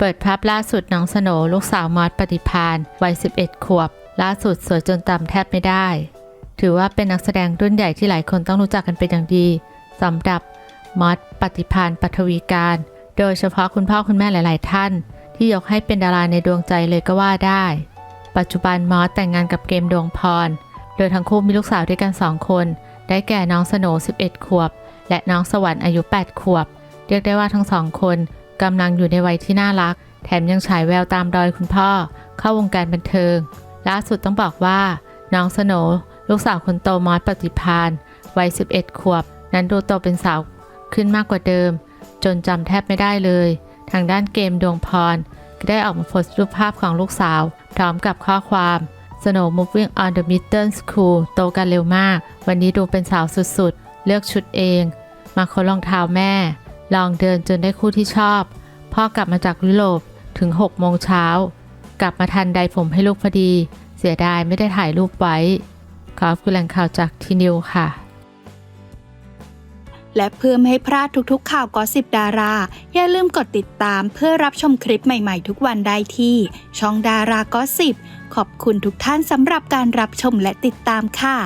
เปิดภาพล่าสุดน้องสโหนลูกสาวมอสปฏิพานวัย 11 ขวบ ล่าสุดสวยจนจำแทบไม่ได้ ถือว่าเป็นนักแสดงรุ่นใหญ่ที่หลายคนต้องรู้จักกันเป็นอย่างดีสำหรับมอสปฏิพานปัทวีการ โดยเฉพาะคุณพ่อคุณแม่หลาย ๆ ท่าน ที่ยกให้เป็นดาราในดวงใจเลยก็ว่าได้ ปัจจุบันมอสแต่งงานกับเกมดวงพร โดยทั้งคู่มีลูกสาวด้วยกัน 2 คน ได้แก่น้องสโหน11 ขวบ และน้องสวรรค์อายุ 8 ขวบ เรียกได้ว่าทั้งสองคน กำลังอยู่ในวัยที่น่ารัก แถมยังฉายแววตามรอยคุณพ่อ เข้าวงการบันเทิง ล่าสุดต้องบอกว่า น้องสโหนลูกสาวคนโตมอสปฏิพานวัย 11 ขวบ นั้นดูโตเป็นสาวขึ้นมากกว่าเดิม จนจำแทบไม่ได้เลย ทางด้านเกมดวงพร ก็ได้ออกมาโพสต์รูปภาพของลูกสาว พร้อมกับข้อความ Snow moving on the middle school โตกันเร็วมาก วันนี้ดูเป็นสาวสุดๆ เลือกชุดเอง มาค้นรองเท้าแม่ ลองเดินจนได้คู่ที่ชอบ พ่อกลับมาจากยุโรปถึง6โมงเช้ากลับมาทันใดผมให้ลูกพอดี เสียดายไม่ได้ถ่ายรูปไว้ ขอบคุณแหล่งข่าวจากทีนิวค่ะ และเพื่อไม่ให้พลาดทุกๆ ข่าวกอสิบดารา อย่าลืมกดติดตามเพื่อรับชมคลิปใหม่ๆ ทุกวันได้ที่ ช่องดารากอสิบขอบคุณทุกท่านสำหรับการรับชมและติดตามค่ะ